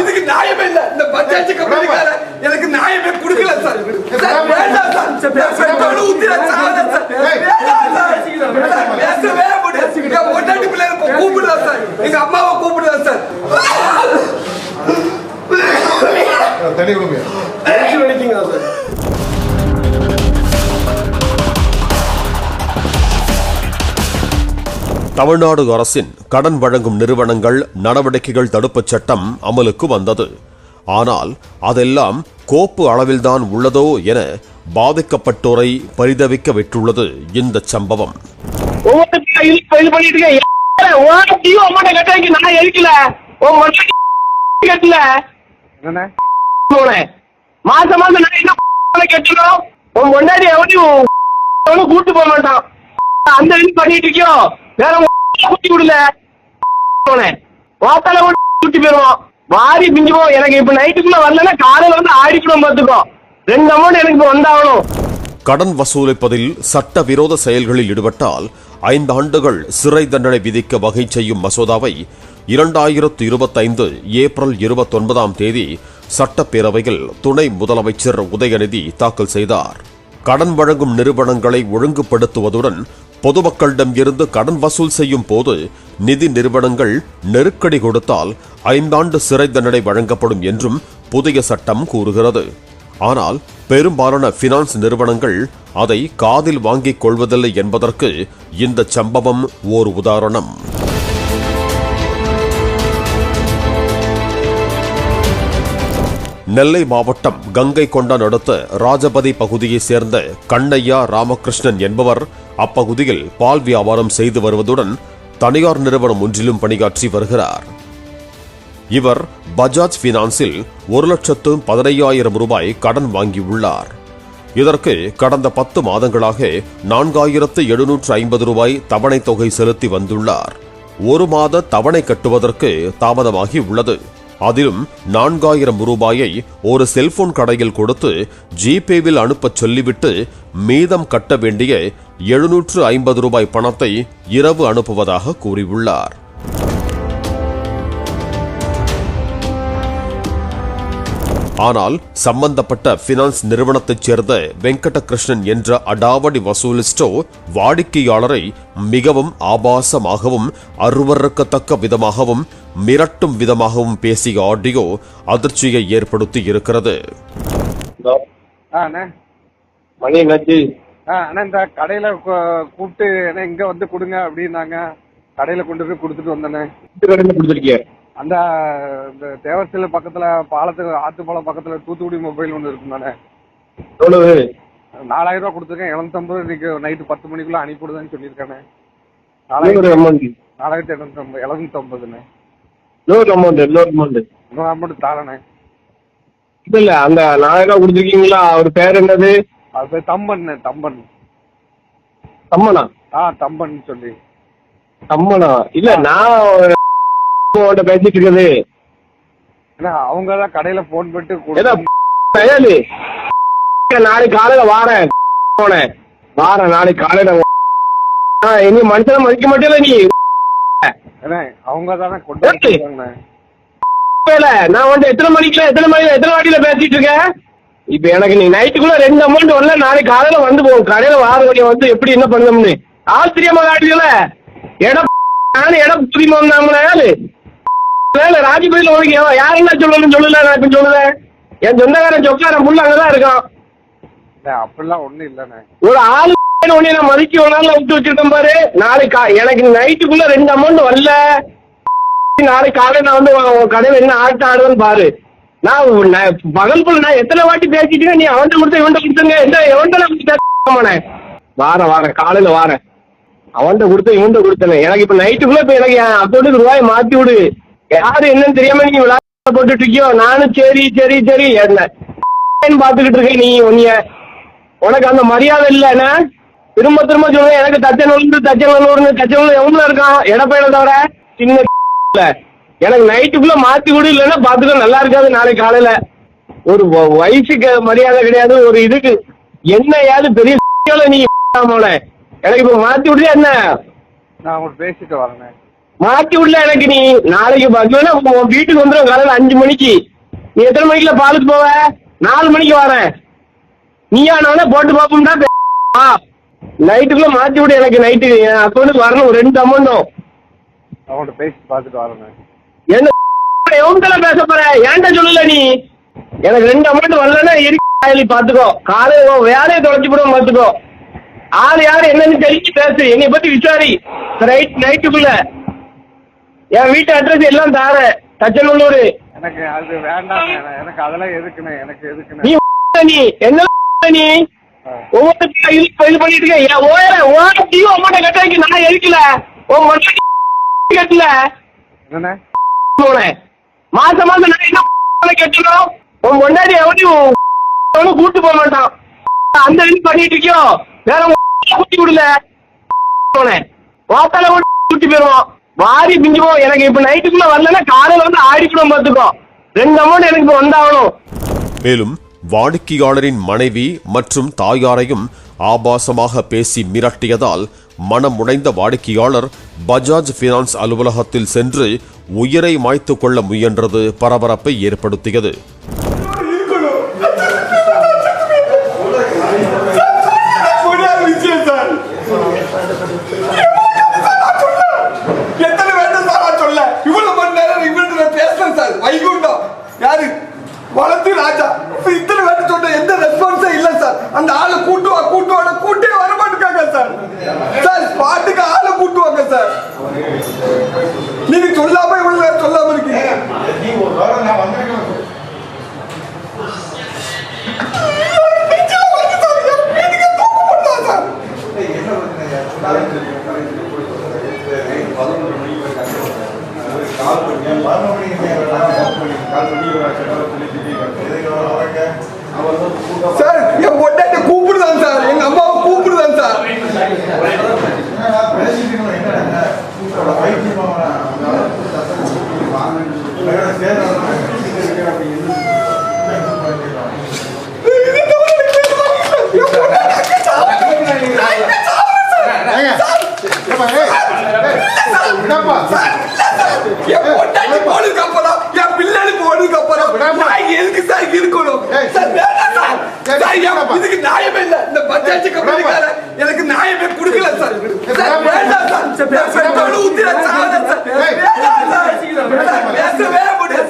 இதுக்கு நியாயமே இல்ல. இந்த பஞ்சாயத்து எனக்கு நியாயமே கொடுக்கல சார். வேண்டாம் சார். பெட்ரோல் ஊத்திர சாதம் சார் பேசவே பிள்ளைங்க இப்போ கூப்பிடுதா சார். அம்மாவை கூப்பிடுதா சார். தனி கொடுங்க. சார் தமிழ்நாடு அரசின் கடன் வழங்கும் நிறுவனங்கள் நடவடிக்கைகள் தடுப்புச் சட்டம் அமலுக்கு வந்தது. ஆனால் அதெல்லாம் கோப்பு அளவில்தான் உள்ளதோ என பாதிக்கப்பட்டோரை பரிதவிக்க விட்டுள்ளது இந்த சம்பவம். மாசம் மாசம் கட்டணும்? உன் முன்னாடி எவனையும் கூட்டு போக மாட்டான். அந்த இது பண்ணிட்டு இருக்கியோ? வேற விடல. வாத்தால கூட்டி போயிருவோம் வாரி எனக்கு இப்ப நைட்டுக்குள்ள வரலன்னா காலையில வந்து ஆடிக்கணும் பாத்துக்கோ ரெண்டு அமௌண்ட் எனக்கு இப்ப வந்தாகணும். கடன் வசூலிப்பதில் சட்டவிரோத செயல்களில் ஈடுபட்டால் ஐந்து ஆண்டுகள் சிறை தண்டனை விதிக்க வகை செய்யும் மசோதாவை இரண்டாயிரத்து இருபத்தைந்து ஏப்ரல் இருபத்தொன்பதாம் தேதி சட்டப்பேரவையில் துணை முதலமைச்சர் உதயநிதி தாக்கல் செய்தார். கடன் வழங்கும் நிறுவனங்களை ஒழுங்குபடுத்துவதுடன் பொதுமக்களிடம் இருந்து கடன் வசூல் செய்யும் போது நிதி நிறுவனங்கள் நெருக்கடி கொடுத்தால் ஐந்தாண்டு சிறை தண்டனை வழங்கப்படும் என்றும் புதிய சட்டம் கூறுகிறது. ஆனால் பெரும்பாலான பினான்ஸ் நிறுவனங்கள் அதை காதில் வாங்கிக் கொள்வதில்லை என்பதற்கு இந்த சம்பவம் ஓர் உதாரணம். நெல்லை மாவட்டம் கங்கை கொண்டான் அடுத்த ராஜபதி பகுதியைச் சேர்ந்த கண்ணையா ராமகிருஷ்ணன் என்பவர் அப்பகுதியில் பால் வியாபாரம் செய்து வருவதுடன் தனியார் நிறுவனம் ஒன்றிலும் பணியாற்றி வருகிறார். இவர் பஜாஜ் பினான்ஸில் ஒரு லட்சத்து பதினையாயிரம் ரூபாய் கடன் வாங்கியுள்ளார். இதற்கு கடந்த பத்து மாதங்களாக நான்காயிரத்து எழுநூற்று ஐம்பது ரூபாய் தவணை தொகை செலுத்தி வந்துள்ளார். ஒரு மாத தவணை கட்டுவதற்கு தாமதமாகி உள்ளது அதிலும் நான்காயிரம் ரூபாயை ஒரு செல்போன் கடையில் கொடுத்து ஜிபேவில் அனுப்பச் சொல்லிவிட்டு மீதம் கட்ட வேண்டிய எழுநூற்று ஐம்பது ரூபாய் பணத்தை இரவு அனுப்புவதாக கூறியுள்ளார். ஆனால் சம்பந்தப்பட்ட பினான்ஸ் நிறுவனத்தைச் சேர்ந்த வெங்கடகிருஷ்ணன் என்ற அடாவடி வசூலிஸ்டோ வாடிக்கையாளரை மிகவும் ஆபாசமாகவும் அருவருக்கத்தக்க விதமாகவும் மிரட்டும் விதமாகவும் பேசிய ஆடியோ அதிர்ச்சியை ஏற்படுத்தி இருக்கிறது. ஆ அண்ணே. மணி என்னாச்சு? ஆ அண்ணா இந்த கடையில கூப்பிட்டு அண்ணே இங்க வந்து கொடுங்க அப்படின்னாங்க. கடையில கொண்டு போய் கொடுத்துட்டு கொடுத்துருக்கிய? அந்த இந்த தேவசில பக்கத்துல பாலத்துக்கு ஆத்துப்பாலம் பக்கத்துல தூத்துக்குடி மொபைல் ஒன்று இருக்கும் தானே? எவ்வளவு? நாலாயிரம் ரூபா கொடுத்துருக்கேன். எழுநூத்தம்பது இன்னைக்கு நைட்டு பத்து மணிக்குள்ள அனுப்பிவிடுதான்னு சொல்லியிருக்கானே. நாலாயிரத்தி நாலாயிரத்தி எழுநூத்தம்பது எழுநூத்தம்பதுண்ணே இன்னொரு அமௌண்ட் இன்னொரு அமௌண்ட் இன்னொரு அமௌண்ட் தாரண்ணே இல்ல இல்ல அந்த நாலாயிரம் ரூபாய் கொடுத்துருக்கீங்களா? அவர் பேர் என்னது? அது தம்பன் தம்பன் தம்மனா. ஆ தம்பன் சொல்லி. தம்மனா? இல்ல நான் பேசிட்டு இருக்குது. அவங்க தான் கடையில போன் பண்ணிட்டு நாளைக்கு காலையில வாரேன். போனேன். வாரேன் நாளைக்கு காலையில இனி மனுஷனை மதிக்க மாட்டேல நீ. அவங்க தானே கொண்டு நான் வந்து எத்தனை மணிக்குல எத்தனை மணில எத்தனை வாட்டியில பேசிட்டு இருக்கேன்? இப்ப எனக்கு நீ நைட்டுக்குள்ள ரெண்டு அமௌண்ட் வரல நாளைக்கு காலையில வந்து போகும் கடையில வார வந்து எப்படி என்ன பண்ணணும்னு ஆச்சரியமா காட்டுல இடம் இடம் புரியுமா வந்தாங்களே வேலை ராஜபதியில உனக்கு என்ன சொல்லணும்னு சொல்லல நான் இப்ப சொல்லுவேன் என் சொந்தக்காரன் சொக்காரன் புள்ள அங்கதான் இருக்கான். அப்படிலாம் ஒண்ணும் இல்லண்ணே. ஒரு ஆளு உன்னை நான் மதிக்க ஒரு நாள்ல விட்டு வச்சிருக்கேன் பாரு. நாளைக்கு எனக்கு நைட்டுக்குள்ள ரெண்டு அமௌண்ட் வரல. நாளைக்கு காலையில நான் வந்து கடையில என்ன ஆட்டம் ஆடுவேன்னு பாரு. நான் பகல் போல நான் எத்தனை வாட்டி பேசிட்டேன் நீ அவன்கிட்ட கொடுத்த இவன்கிட்ட கொடுத்தங்க. எந்த எவன்கிட்ட வாரேன் வாரேன் காலையில வாரேன். அவன்கிட்ட கொடுத்த இவன்கிட்ட கொடுத்தேன் எனக்கு இப்ப நைட்டுக்குள்ள இப்ப எனக்கு என் அக்கௌண்ட்டுக்கு ரூபாய் மாத்தி விடு. யாரு என்னன்னு தெரியாம நீ விளையாட போட்டுட்டு இருக்கியோ? நானும் சரி சரி சரி. என்ன? பாத்துக்கிட்டு இருக்கேன் நீ உன்னைய? உனக்கு அந்த மரியாதை இல்லைன்னா திரும்ப திரும்ப சொல்லுங்க எனக்கு தச்சநல்லூர் தச்சநல்லூர்னு தச்சநல்லூர் எவ்வளவு இருக்கான் எடப்பையில தவிர சின்ன எனக்கு நைட்டுக்குள்ள மாத்தி விடு இல்லைன்னா பாத்துக்க நல்லா இருக்காது நாளைக்கு காலையில. ஒரு வ- வயசுக்கு மரியாதை கிடையாது ஒரு இதுக்கு. என்ன ஏது பெரிய நீ எனக்கு இப்ப மாத்தி விடுறியா என்ன? நான் உங்களுக்கு பேசிட்டு வரேன். மாத்தி விடல எனக்கு நீ. நாளைக்கு பாத்தீங்கன்னா உன் வீட்டுக்கு வந்துடும் காலையில அஞ்சு மணிக்கு. நீ எத்தனை மணிக்குல பாலுக்கு போவ? நாலு மணிக்கு வரேன் நீயா நானே போட்டு பாப்போம்டா நைட்டுக்குள்ள மாத்தி விடு எனக்கு நைட்டு. என் அக்கௌண்ட்டுக்கு வரணும் ஒரு ரெண்டு அமௌண்ட்டும் அவங்கள்ட்ட பேசி பார்த்துட்டு வரேண்ணே என்ன எவன்கிட்ட பேச போற? ஏன்டா சொல்லல நீ? எனக்கு ரெண்டு அமௌண்ட் வரலன்னா எரி பாத்துக்கோ காலையில வேலையை தொலைச்சு போடும் பாத்துக்கோ ஆள் யாரு என்னன்னு தெரிஞ்சு பேசு. என்னை பத்தி விசாரி. ரைட் நைட்டுக்குள்ள என் வீட்டு அட்ரஸ் எல்லாம் தார. தச்சநல்லூர். எனக்கு அது வேண்டாங்க எனக்கு அதெல்லாம் எதுக்குண்ணே? எனக்கு எதுக்குண்ணே? நீ நீ. என்ன நீ? ஒவ்வொருத்தருக்கும் இது இது பண்ணிட்டு இருக்க என் ஓயர ஓரத்தையும் அமௌண்ட்டை கட்ட வைக்க நான் எதுக்கல? உன் மொட்டை கட்டல. என்னண்ணே? போனேன். மாசம் மாசம் நான் என்ன கட்டணும் உன் முன்னாடி எவனையும் கூட்டு போக மாட்டான். அந்த இது பண்ணிட்டு இருக்கியோ? வேற கூட்டி விடல. போனேன். வாத்தால கூட்டி போயிருவோம் வாரி பிஞ்சு போ எனக்கு இப்ப நைட்டுக்குள்ள வரலன்னா காலையில வந்து ஆடிக்கணும் பாத்துக்கோ ரெண்டு அமௌண்ட் எனக்கு இப்ப வந்தாகணும். மேலும் வாடிக்கையாளரின் மனைவி மற்றும் தாயாரையும் ஆபாசமாக பேசி மிரட்டியதால் மனமுடைந்த வாடிக்கையாளர் பஜாஜ் பினான்ஸ் அலுவலகத்தில் சென்று உயிரை மாய்த்து கொள்ள முயன்றது பரபரப்பை ஏற்படுத்தியது முடியாத விஷயம் சார் எத்தனை வேண்டும் சார் நான் சொல்ல இவ்வளவு மணி நேரம் இவர்கிட்ட நான் பேசுறேன் சார் வைகுண்டம் யாரு வளர்த்து ராஜா. இத்தனை பேர் சொல்ற எந்த ரெஸ்பான்ஸே இல்ல சார் அந்த ஆளு கூட்டுவா கூட்டுவாட கூட்டே வர மாட்டேங்காங்க சார் சார் பாட்டுக்கு ஆளு கூட்டுவாங்க சார் நீங்க சொல்லாம இவ்வளவு சொல்லாம இருக்கீங்க. சார் என் பொண்டாட்டி கூப்பிடுதான் சார் எங்க அம்மாவை கூப்பிடுதான் சார் என் பொண்டாட்டி அங்க சாப்பிடுது. நான் இங்க சாப்பிடுறேன் சார். என் பொண்டாட்டி போனதுக்கு அப்புறம், என் பிள்ளைகள் போனதுக்கு அப்புறம், நான் எதுக்கு சார் இருக்கணும்? சார், வேண்டாம் சார். சார், இதுக்கு நியாயமே இல்ல. இந்த பஞ்சாயத்து கம்பெனிக்கார எனக்கு நியாயமே கொடுக்கல சார். சார், வேண்டாம் சார். சாவல சார். வேண்டாம் சார். சார், பேசவே முடியாது.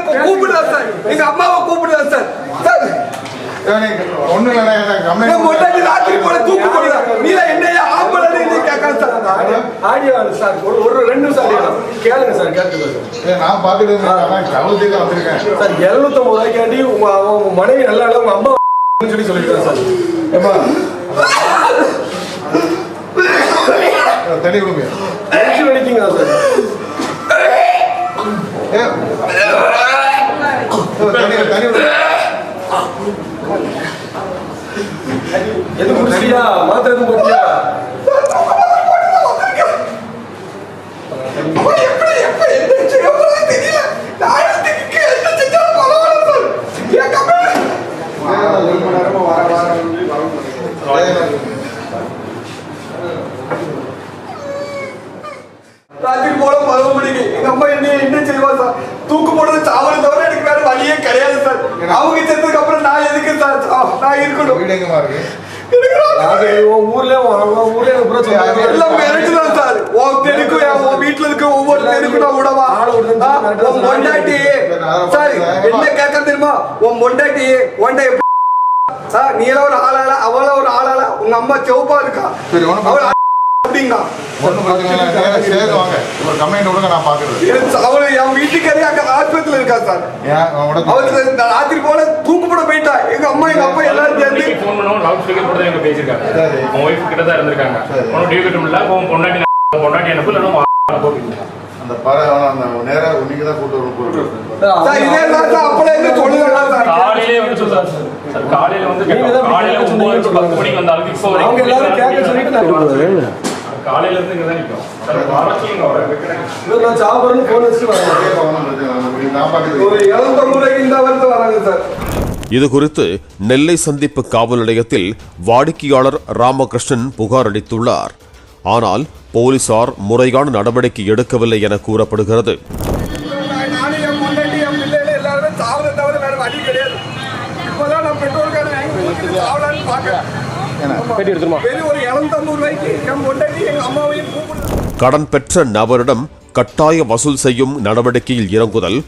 இப்ப கூப்பிடுறா சார். எங்க அம்மாவை கூப்பிடுறா சார். சார், ஒண்ணு கம்ப்ளைண்ட் பொண்டாட்டி ராத்திரி போல தூக்கு போடுறா. நீலாம் என்னையா ஆம்பளைன்னு நீ கேட்காத சார். ஆடியோ சார் ஒரு ஒரு ரெண்டு நிமிஷம் ஆடியோ கேளுங்க சார் கேட்டுக்கோங்க. சார். நான் பார்த்துட்டு இருந்தேன். கவலை தான் வந்திருக்கேன். சார் எழுநூத்தம்பது ரூபாய்க்காண்டி உங்க உங்க மனைவி நல்லா இல்லை உங்க அம்மா சொல்லி சொல்லியிருக்காரு சார். ஏப்பா தனி விடுங்க டென்ஷன் அடிக்கீங்களா சார்? ஏ தனி தனி விடுங்க எது குடிச்சியா மாத்திரை எதுவும் போட்டியா அவன் எப்படி எப்ப என்ன செய்யணும்னு தெரியல ஆயிரத்துக்கு என்ன செஞ்சாலும் பரவாயில்ல சார் என் கம்பெனி ஒரு மணி நேரமா வர வர ராத்திரி போல பதினொரு மணிக்கு எங்க அம்மா என்ன என்ன செய்வா சார் தூக்கு போடுறது சாவலை தவிர எனக்கு வேற வழியே கிடையாது சார் அவங்க செத்ததுக்கு அப்புறம் நான் எதுக்கு சார் சா- நான் இருக்கணும் வீடு எங்கம்மா இருக்கு எனக்கு அது உன் ஊர்ல உன் உன் ஊர்ல எனக்கு பிரச்சனை இல்லை. எல்லாம் மிரட்டுதான் சார் உன் தெருக்கும் என் உன் வீட்டுல இருக்க ஒவ்வொரு நான் உன் சார் என்ன கேட்க தெரியுமா? உன் நீ ஒரு அவள ஒரு ஆளாள உங்க அம்மா செவப்பா இருக்கா? அவள் அப்படிங்க ஒன்றும் பிரச்சனை இல்லை. நேரம் சேர்ந்து வாங்க. ஒரு கம்ப்ளைண்ட் விடுங்க நான் பார்க்குறது. அவளு என் வீட்டுக்காரே அங்க ஆஸ்பத்திரியில இருக்கா சார்? அவளுக்கு இந்த ராத்திரி போல தூக்கு போட போயிட்டா. எங்க அம்மா எங்க அப்பா எல்லாரும் சேர்ந்து ஃபோன் பண்ணுவோம் லவுட் ஸ்பீக்கர் போட்டு எங்க பேசியிருக்காங்க. ஒய்ஃப் கிட்ட தான் இருந்திருக்காங்க. டியூ கட்ட முடியல பொண்டாட்டி பொண்டாட்டி உன் அனுப்பு அந்த பர அந்த நேரம் இன்னைக்கு தான் கூட்டு சொல்லுங்க சார் காலையிலே வந்து சொல்றாரு சார். காலையில வந்து காலையில ஒன்பது. டு பத்து மணிக்கு வந்தாலும் இப்போ அவங்க எல்லாரும் கேட்க சொல்லிட்டு நான். காலையில இருந்து இங்க தான் நிற்கும் சார் இங்க வர இவர் நான் சாப்பிட்றேன்னு ஃபோன் வச்சுட்டு வரேன் ஒரு ரூபாய்க்கு இந்த வந்து வராங்க சார். இது குறித்து நெல்லை சந்திப்பு காவல் நிலையத்தில் வாடிக்கையாளர் ராமகிருஷ்ணன் புகார் அளித்துள்ளார். ஆனால் போலீசார் முறைகான நடவடிக்கை எடுக்கவில்லை என கூறப்படுகிறது. கடன் பெற்ற நபரிடம் கட்டாய வசூல் செய்யும் நடவடிக்கையில் இறங்குதல்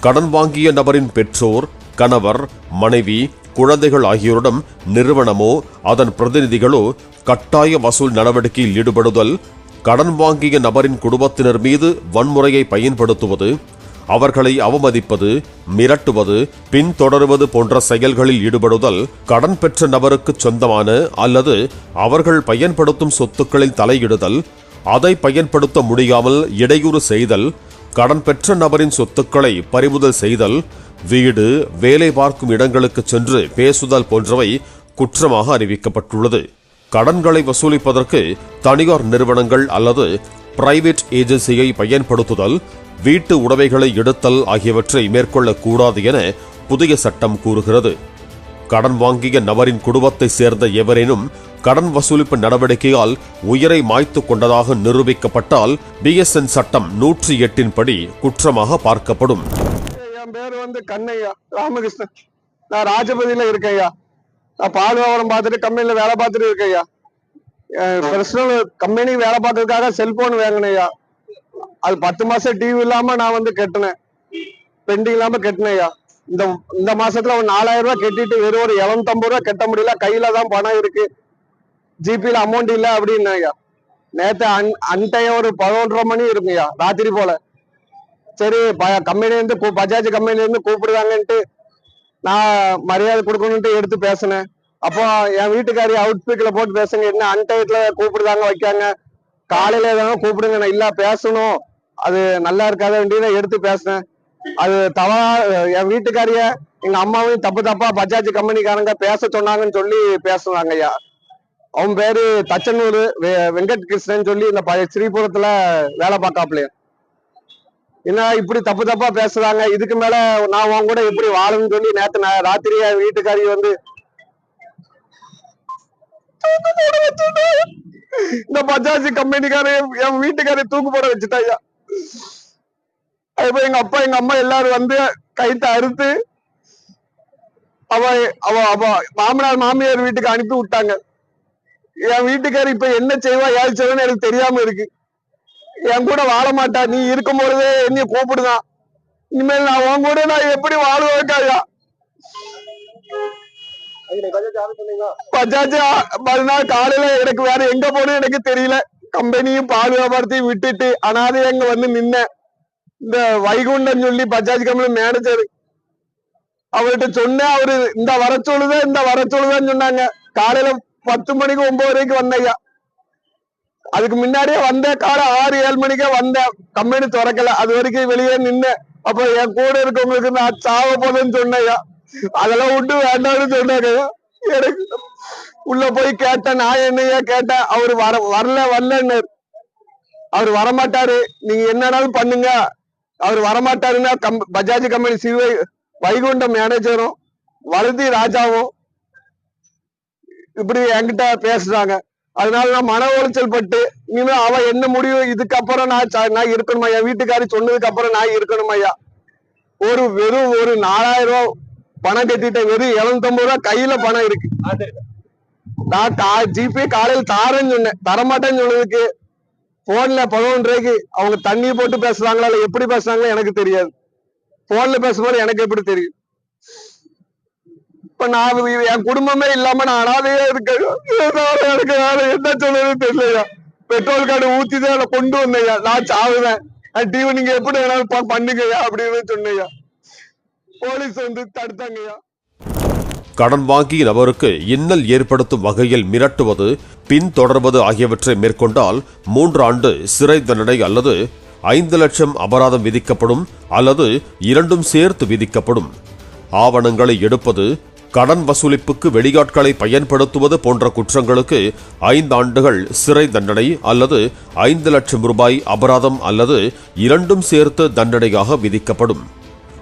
கடன் வாங்கிய நபரின் பெற்றோர் கணவர் மனைவி குழந்தைகள் ஆகியோரிடம் நிறுவனமோ அதன் பிரதிநிதிகளோ கட்டாய வசூல் நடவடிக்கையில் ஈடுபடுதல் கடன் வாங்கிய நபரின் குடும்பத்தினர் மீது வன்முறையை பயன்படுத்துவது அவர்களை அவமதிப்பது மிரட்டுவது பின்தொடருவது போன்ற செயல்களில் ஈடுபடுதல் கடன் பெற்ற நபருக்கு சொந்தமான அல்லது அவர்கள் பயன்படுத்தும் சொத்துக்களில் தலையிடுதல் அதை பயன்படுத்த முடியாமல் இடையூறு செய்தல் கடன் பெற்ற நபரின் சொத்துக்களை பறிமுதல் செய்தல் வீடு வேலை பார்க்கும் இடங்களுக்கு சென்று பேசுதல் போன்றவை குற்றமாக அறிவிக்கப்பட்டுள்ளது. கடன்களை வசூலிப்பதற்கு தனியார் நிறுவனங்கள் அல்லது பிரைவேட் ஏஜென்சியை பயன்படுத்துதல் வீட்டு உடைமைகளை எடுத்தல் ஆகியவற்றை மேற்கொள்ளக்கூடாது என புதிய சட்டம் கூறுகிறது. கடன் வாங்கிய நபரின் குடும்பத்தைச் சேர்ந்த எவரேனும் கடன் வசூலிப்பு நடவடிக்கையால் உயிரை மாய்த்து கொண்டதாக நிரூபிக்கப்பட்டால் பிஎஸ்என் சட்டம் நூற்றி எட்டின் படி குற்றமாக பார்க்கப்படும். என் பேர் வந்து கண்ணையா ராமகிருஷ்ணன். நான் ராஜபதியில இருக்கேன்யா. நான் பால் வியாபாரம் பார்த்துட்டு கம்பெனியில வேலை பார்த்துட்டு இருக்கேன்யா. பர்சனல் கம்பெனி வேலை பார்த்ததுக்காக செல்போன் வாங்கினேயா அது பத்து மாசம் டிவி இல்லாம நான் வந்து கட்டினேன். பெண்டிங் இல்லாம கட்டினேயா இந்த இந்த மாசத்துல ஒரு நாலாயிரம் ரூபாய் கட்டிட்டு வெறும் ஒரு எழுநூத்தம்பது ரூபாய் கட்ட முடியல. கையில தான் பணம் இருக்கு. ஜிபில அமௌண்ட் இல்ல அப்படின்னாயா நேத்து அன் அன்டைய ஒரு பதினொன்றரை மணி இருக்குங்கய்யா ராத்திரி போல. சரி கம்பெனிலேருந்து கூ- பஜாஜ் கம்பெனிலேருந்து கூப்பிடுவாங்கன்ட்டு நான் மரியாதை கொடுக்கணுன்ட்டு எடுத்து பேசினேன். அப்போ என் வீட்டுக்காரி அவுட் போட்டு பேசுங்க என்ன அன்டயத்துல கூப்பிடுதாங்க வைக்காங்க. காலையில ஏதாவது கூப்பிடுங்க நான் இல்லை பேசணும். அது நல்லா இருக்காத வேண்டியதை எடுத்து பேசினேன். அது தவா என் வீட்டுக்காரிய எங்க அம்மாவையும் தப்பு தப்பா பஜாஜ் கம்பெனிக்காரங்க பேச சொன்னாங்கன்னு சொல்லி பேசுனாங்க ஐயா. அவன் பேரு தச்சனூர் வெ- வெங்கட் கிருஷ்ணன் சொல்லி இந்த ப- ஸ்ரீபுரத்துல வேலை பார்க்காப்லையா. என்ன இப்படி தப்பு தப்பா பேசுறாங்க? இதுக்கு மேல நான் உன் கூட எப்படி வாழணும்னு சொல்லி நேத்து நான் ராத்திரி என் வீட்டுக்காரி வந்து இந்த பஜாஜ் கம்பெனிக்காரு என் வீட்டுக்காரி தூக்கு போட வச்சுட்டாயா இப்ப எங்க அப்பா எங்க அம்மா எல்லாரும் வந்து கைத்த அறுத்து அவ அவ அவ மாமனார் மாமியார் வீட்டுக்கு அனுப்பி விட்டாங்க. என் வீட்டுக்காரி இப்ப என்ன செய்வா ஏது செய்வான்னு எனக்கு தெரியாம இருக்கு. என் கூட வாழ மாட்டா. நீ இருக்கும் பொழுதே என்னைய கூப்பிடுதான் இனிமேல் நான் உன் கூட நான் எப்படி வாழுவேக்காயா பஜாஜ் மறுநாள் காலையில எனக்கு வேற எங்க போகணும் எனக்கு தெரியல. கம்பெனியும் பால் வியாபாரத்தையும் விட்டுட்டு அனாதை அங்க வந்து நின்னேன். இந்த வைகுண்டன் சொல்லி பஜாஜ் கம்பெனி மேனேஜர் அவர்கிட்ட சொன்னேன் அவரு இந்த வர சொல்லுதே இந்த வர சொல்லுதான்னு சொன்னாங்க. காலையில பத்து மணிக்கு ஒன்பது வரைக்கும் வந்தையா அதுக்கு முன்னாடியே வந்தேன் காலை ஆறு ஏழு மணிக்கே வந்தேன் கம்பெனி திறக்கல. அது வரைக்கும் வெளியே நின்று அப்ப என் கூட இருக்கவங்களுக்கு நான் சாவ போதுன்னு சொன்னையா அதெல்லாம் விட்டு வேண்டாம்னு சொன்னாங்க. எனக்கு உள்ள போய் கேட்டேன். நான் என்னையா கேட்டேன்? அவரு வர வரல வரலன்னு. அவர் வரமாட்டாரு. நீங்க என்னடாலும் பண்ணுங்க. அவர் வரமாட்டாருன்னா கம் பஜாஜ் கம்பெனி சிவை வைகுண்ட மேனேஜரும் வழுதி ராஜாவும் இப்படி என்கிட்ட பேசுறாங்க. அதனால நான் மன உளைச்சல் பட்டு இனிமே அவ என்ன முடிவு இதுக்கப்புறம் நான் நான் இருக்கணுமா? என் வீட்டுக்காரி சொன்னதுக்கு அப்புறம் நான் இருக்கணும் ஐயா? ஒரு வெறும் ஒரு நாலாயிரம் ரூபாய் பணம் கட்டிட்ட வெறும் எழுநூத்தம்பது ரூபாய் கையில பணம் இருக்கு. நான் ஜிபே காலையில் தாரேன்னு சொன்னேன். தரமாட்டேன்னு சொன்னதுக்கு போன்ல பதினொன்று ரூபாய்க்கு அவங்க தண்ணி போட்டு பேசுறாங்களா இல்ல எப்படி பேசுறாங்களோ எனக்கு தெரியாது. போன்ல பேசும்போது எனக்கு எப்படி தெரியும்? இப்ப நான் என் குடும்பமே இல்லாம நான் அனாதையா இருக்கேன். எனக்கு வேற என்ன சொல்றது தெரியலையா? பெட்ரோல் கார்டு ஊத்தி தான் அதை கொண்டு வந்தையா நான் சாவுவேன். டிவி நீங்க எப்படி வேணாலும் பண்ணுங்கய்யா அப்படின்னு சொன்னையா போலீஸ் வந்து தடுத்தாங்கய்யா. கடன் வாங்கிய நபருக்கு இன்னல் ஏற்படுத்தும் வகையில் மிரட்டுவது பின்தொடர்வது ஆகியவற்றை மேற்கொண்டால் மூன்று ஆண்டு சிறை தண்டனை அல்லது ஐந்து லட்சம் அபராதம் விதிக்கப்படும் அல்லது இரண்டும் சேர்த்து விதிக்கப்படும். ஆவணங்களை எடுப்பது கடன் வசூலிப்புக்கு வெளியாட்களை பயன்படுத்துவது போன்ற குற்றங்களுக்கு ஐந்து ஆண்டுகள் சிறை தண்டனை அல்லது ஐந்து லட்சம் ரூபாய் அபராதம் அல்லது இரண்டும் சேர்த்து தண்டனையாக விதிக்கப்படும்.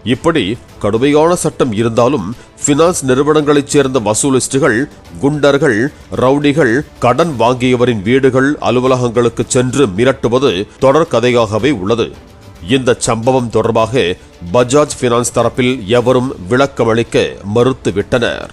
இப்படி கடுமையான சட்டம் இருந்தாலும் பினான்ஸ் நிறுவனங்களைச் சேர்ந்த வசூலிஸ்டுகள் குண்டர்கள் ரவுடிகள் கடன் வாங்கியவரின் வீடுகள் அலுவலகங்களுக்கு சென்று மிரட்டுவது தொடர்கதையாகவே உள்ளது. இந்த சம்பவம் தொடர்பாக பஜாஜ் பினான்ஸ் தரப்பில் எவரும் விளக்கமளிக்க மறுத்துவிட்டனர்.